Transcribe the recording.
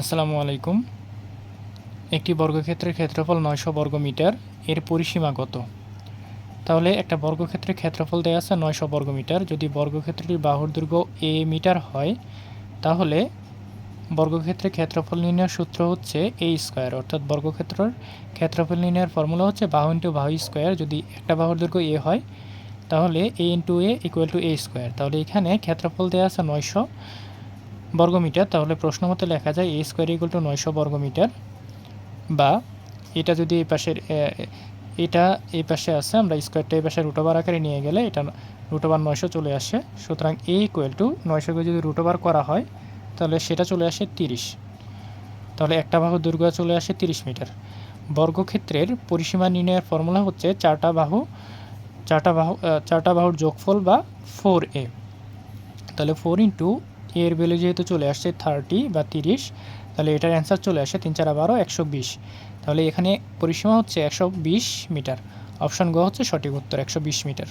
আসসালামু আলাইকুম। একটি বর্গক্ষেত্রের ক্ষেত্রফল নয়শো বর্গ মিটার এর পরিসীমা কত? তাহলে একটা বর্গক্ষেত্রের ক্ষেত্রফল দেওয়া আছে নয়শো বর্গ মিটার যদি বর্গক্ষেত্রটির বাহুর দৈর্ঘ্য এ মিটার হয়, তাহলে বর্গক্ষেত্রের ক্ষেত্রফল নির্ণয়ের সূত্র হচ্ছে এ স্কোয়ার। অর্থাৎ বর্গক্ষেত্রের ক্ষেত্রফল নির্ণয়ের ফর্মুলা হচ্ছে বাহু ইন্টু বাহু স্কোয়ার। যদি একটা বাহুর দৈর্ঘ্য এ হয়, তাহলে a into a equal to a square তাহলে এখানে ক্ষেত্রফল দেওয়া আছে নয়শো। বর্গমিটার, তাহলে প্রশ্ন মতে লেখা যায় এ স্কোয়ার ইকুয়াল টু নয়শো বর্গমিটার, বা এটা যদি এই পাশের এটা এই পাশে আছে, আমরা স্কোয়ারটা এই পাশে রুটোবার আকারে নিয়ে গেলে এটা রুটোবার নয়শো চলে আসে, সুতরাং এ ইকুয়াল টু নয়শোকে যদি রুটোবার করা হয়, তাহলে সেটা চলে আসে তিরিশ। তাহলে একটা বাহু দৈর্ঘ্য চলে আসে তিরিশ মিটার। বর্গক্ষেত্রের পরিসীমা নির্ণয়ের ফর্মুলা হচ্ছে চারটা বাহু চারটা বাহু চারটা বাহুর যোগফল বা ফোর এ তাহলে ফোর ইন্টু এর ভ্যালু যেহেতু চলে আসছে থার্টি বা তিরিশ, তাহলে এটার অ্যান্সার চলে আসে তিন চার বারো একশো বিশ। তাহলে এখানে পরিসীমা হচ্ছে একশো বিশ মিটার। অপশন গ হচ্ছে সঠিক উত্তর, একশো বিশ মিটার।